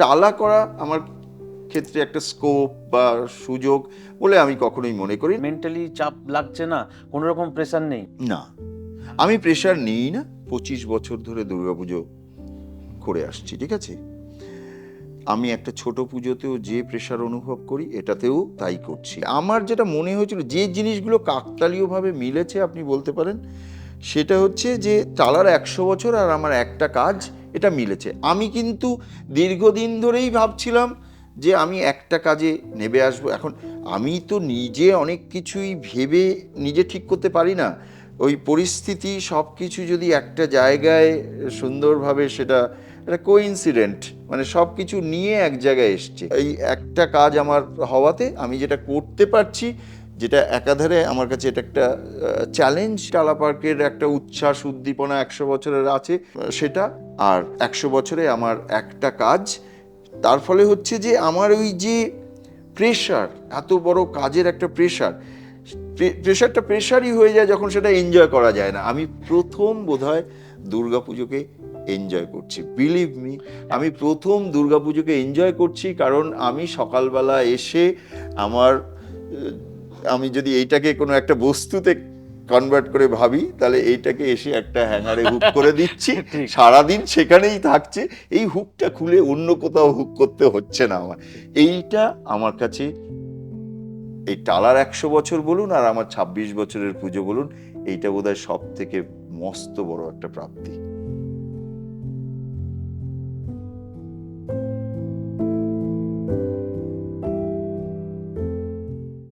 টালা করা আমার ক্ষেত্রে একটা স্কোপ বা সুযোগ বলে আমি কখনোই মনে করি মেন্টালি চাপ লাগছে না? কোনো রকম প্রেশার নেই? না। আমি প্রেশার নিই না। পঁচিশ বছর ধরে দুর্গাপুজো করে আসছি ঠিক আছে? আমি একটা ছোট পুজোতেও যে প্রেশার অনুভব করি এটাতেও তাই করছি। আমার যেটা মনে হয়েছিল যে জিনিসগুলো কাকতালীয়ভাবে মিলেছে আপনি বলতে পারেন সেটা হচ্ছে যে টালার একশো বছর আর আমার একটা কাজ এটা মিলেছে। আমি কিন্তু দীর্ঘদিন ধরেই ভাবছিলাম যে আমি একটা কাজে নেবে আসব। এখন আমি তো নিজে অনেক কিছুই ভেবে নিজে ঠিক করতে পারি না। ওই পরিস্থিতি সব কিছু যদি একটা জায়গায় সুন্দরভাবে সেটা একটা কোইন্সিডেন্ট মানে সব কিছু নিয়ে এক জায়গায় এসছে। এই একটা কাজ আমার হওয়াতে আমি যেটা করতে পারছি যেটা একাধারে আমার কাছে এটা একটা চ্যালেঞ্জ টালা পার্কের একটা উচ্ছ্বাস, উদ্দীপনা একশো বছরের আছে সেটা। আর একশো বছরে আমার একটা কাজ। তার ফলে হচ্ছে যে আমার ওই যে প্রেশার এত বড় কাজের একটা প্রেশার প্রেশারটা প্রেশারই হয়ে যায় যখন সেটা এনজয় করা যায় না। আমি প্রথম বোধহয় দুর্গাপুজোকে এনজয় করছি। বিলিভ মি আমি প্রথম দুর্গাপুজোকে এনজয় করছি কারণ আমি সকালবেলা এসে আমার আমি যদি এইটাকে কোনো একটা বস্তুতে কনভার্ট করে ভাবি তাহলে এইটাকে এসে একটা হ্যাঙ্গারে হুক করে দিচ্ছি। সারাদিন সেখানেই থাকছে। এই হুকটা খুলে অন্য কোথাও হুক করতে হচ্ছে না আমার। এইটা আমার কাছে এই টালার একশো বছর বলুন আর আমার ছাব্বিশ বছরের পুজো বলুন এইটা বোধহয় সব থেকে মস্ত বড় একটা প্রাপ্তি।